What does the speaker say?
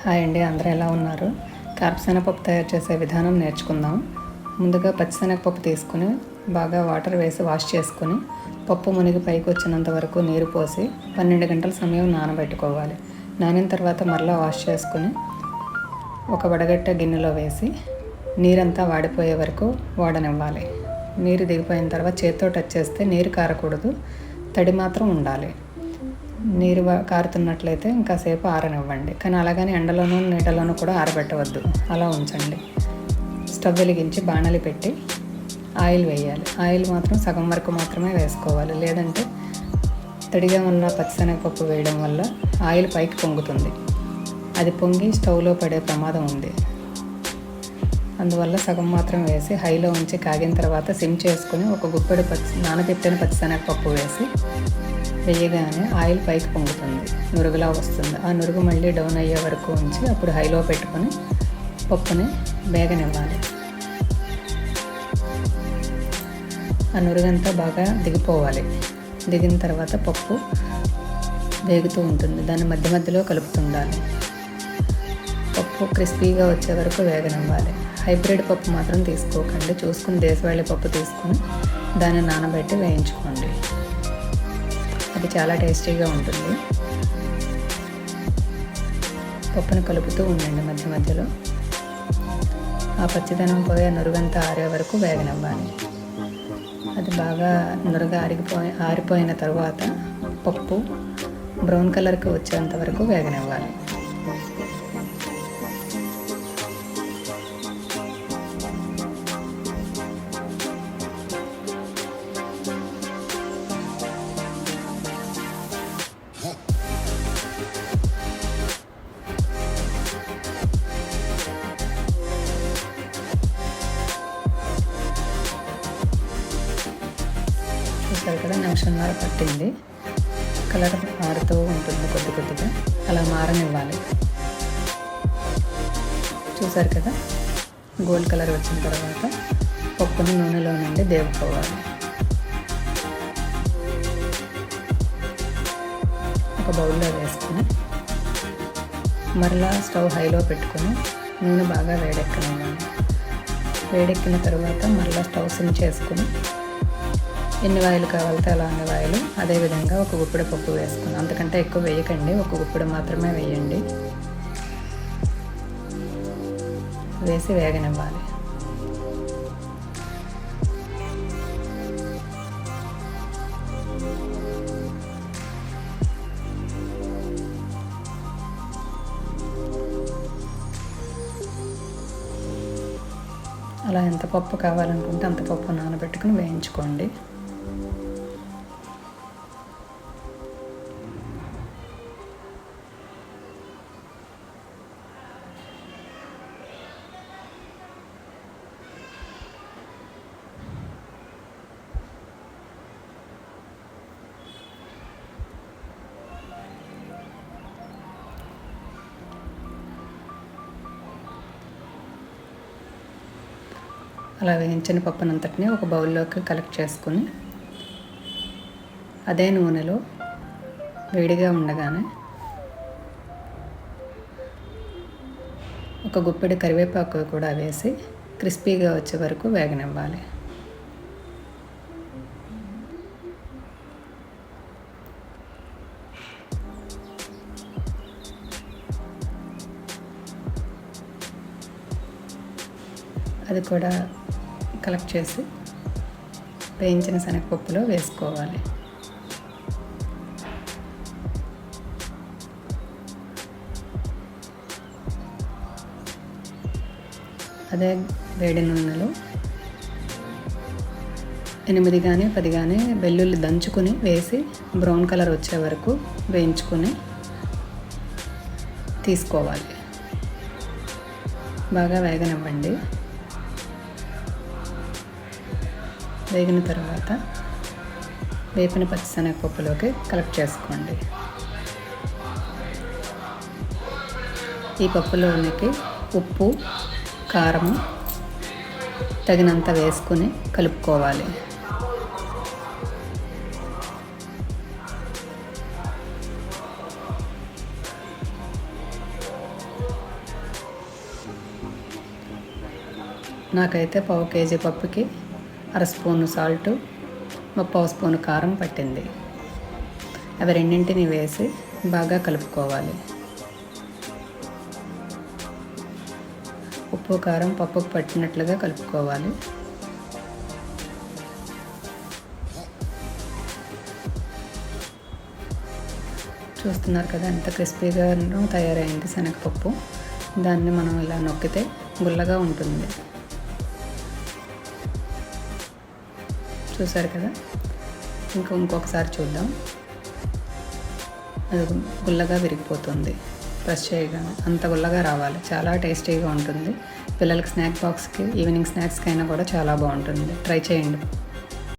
Hi అండి అందరూ ఎలా ఉన్నారు? కార్పశనగపప్పు తయారు చేసే విధానం నేర్చుకుందాం. ముందుగా పచ్చిశనగపప్పు తీసుకుని బాగా వాటర్ వేసి వాష్ చేసుకుని పప్పు మునిగి పైకి వచ్చినంత వరకు నీరు పోసి పన్నెండు గంటల సమయం నానబెట్టుకోవాలి. నానిన తర్వాత మరలా వాష్ చేసుకుని ఒక వడగట్ట గిన్నెలో వేసి నీరంతా వాడిపోయే వరకు వాడనివ్వాలి. నీరు దిగిపోయిన తర్వాత చేత్తో టచ్ చేస్తే నీరు కారకూడదు. తడి మాత్రం ఉండాలి. నీరు కారుతున్నట్లయితే ఇంకాసేపు ఆరనివ్వండి. కానీ అలాగని ఎండలోనూ నీడలోనూ కూడా ఆరబెట్టవద్దు. అలా ఉంచండి. స్టవ్ వెలిగించి బాణలి పెట్టి ఆయిల్ వేయాలి. ఆయిల్ మాత్రం సగం వరకు మాత్రమే వేసుకోవాలి. లేదంటే తడిగా ఉన్న పచ్చిశనగపప్పు వేయడం వల్ల ఆయిల్ పైకి పొంగుతుంది. అది పొంగి స్టవ్లో పడే ప్రమాదం ఉంది. అందువల్ల సగం మాత్రం వేసి హైలో ఉంచి కాగిన తర్వాత సిమ్ చేసుకుని ఒక గుప్పెడు పచ్చి నానబెట్టిన పచ్చిశనగపప్పు వేసి వేయగానే ఆయిల్ పైకి పొంగుతుంది. నురుగులా వస్తుంది. ఆ నురుగు మళ్ళీ డౌన్ అయ్యే వరకు ఉంచి అప్పుడు హైలో పెట్టుకొని పప్పుని వేగనివ్వాలి. ఆ నురుగంతా బాగా దిగిపోవాలి. దిగిన తర్వాత పప్పు వేగుతూ ఉంటుంది. దాన్ని మధ్య మధ్యలో కలుపుతుండాలి క్రిస్పీగా వచ్చే వరకు వేగనివ్వాలి. హైబ్రిడ్ పప్పు మాత్రం తీసుకోకండి. చూసుకుని దేశవాళీ పప్పు తీసుకుని దాన్ని నానబెట్టి వేయించుకోండి. అది చాలా టేస్టీగా ఉంటుంది. పప్పును కలుపుతూ ఉండండి మధ్య మధ్యలో. ఆ పచ్చిదనం పోయే నురుగంతా ఆరే వరకు వేగనివ్వాలి. అది బాగా నురగ ఆరిగిపోయి ఆరిపోయిన తర్వాత పప్పు బ్రౌన్ కలర్కి వచ్చేంత వరకు వేగనివ్వాలి. నిమిషంన్నర పట్టింది. కలర్ మారుతూ ఉంటుంది కొద్ది కొద్దిగా. అలా మారనివ్వాలి. చూసారు కదా? గోల్డ్ కలర్ వచ్చిన తర్వాత పప్పును నూనెలో నుండి దేవుకోవాలి. ఒక బౌల్లో వేసుకుని మరలా స్టవ్ హైలో పెట్టుకొని నూనె బాగా వేడెక్కనివ్వాలి. వేడెక్కిన తర్వాత మరలా స్టవ్ సిమ్ చేసుకుని ఎన్ని వాయిలు కావాలితే అలా అన్ని వాయిలు. అదేవిధంగా ఒక గుప్పిడి పప్పు వేసుకుని అంతకంటే ఎక్కువ వేయకండి. ఒక గుప్పిడి మాత్రమే వేయండి. వేసి వేగనివ్వాలి. అలా ఎంత పప్పు కావాలనుకుంటే అంత పప్పు నానబెట్టుకుని వేయించుకోండి. అలా వేయించిన పప్పునంతటిని ఒక బౌల్లోకి కలెక్ట్ చేసుకుని అదే నూనెలో వేడిగా ఉండగానే ఒక గుప్పెడు కరివేపాకు కూడా వేసి క్రిస్పీగా వచ్చే వరకు వేగనివ్వాలి. అది కూడా కలెక్ట్ చేసి వేయించిన శనగపప్పులో వేసుకోవాలి. అదే వేడి నూనెలో ఎనిమిది కానీ పది కానీ వెల్లుల్లి దంచుకుని వేసి బ్రౌన్ కలర్ వచ్చే వరకు వేయించుకొని తీసుకోవాలి. బాగా వేగనివ్వండి. వేగిన తర్వాత వేపిన పచ్చిశనగపప్పులోకి కలెక్ట్ చేసుకోండి. ఈ పప్పులోనికి ఉప్పు కారము తగినంత వేసుకుని కలుపుకోవాలి. నాకైతే పావు కేజీ పప్పుకి అర స్పూను సాల్టు పావు స్పూను కారం పట్టింది. అవి రెండింటిని వేసి బాగా కలుపుకోవాలి. ఉప్పు కారం పప్పుకు పట్టినట్లుగా కలుపుకోవాలి. చూస్తున్నారు కదా ఎంత క్రిస్పీగా తయారైంది శనగపప్పు. దాన్ని మనం ఇలా నొక్కితే గుల్లగా ఉంటుంది. చూసారు కదా? ఇంకా ఇంకొకసారి చూద్దాం. అది గుల్లగా విరిగిపోతుంది. ప్రెస్ చేయగానే అంత గుల్లగా రావాలి. చాలా టేస్టీగా ఉంటుంది. పిల్లలకి స్నాక్ బాక్స్కి ఈవినింగ్ స్నాక్స్కి అయినా కూడా చాలా బాగుంటుంది. ట్రై చేయండి.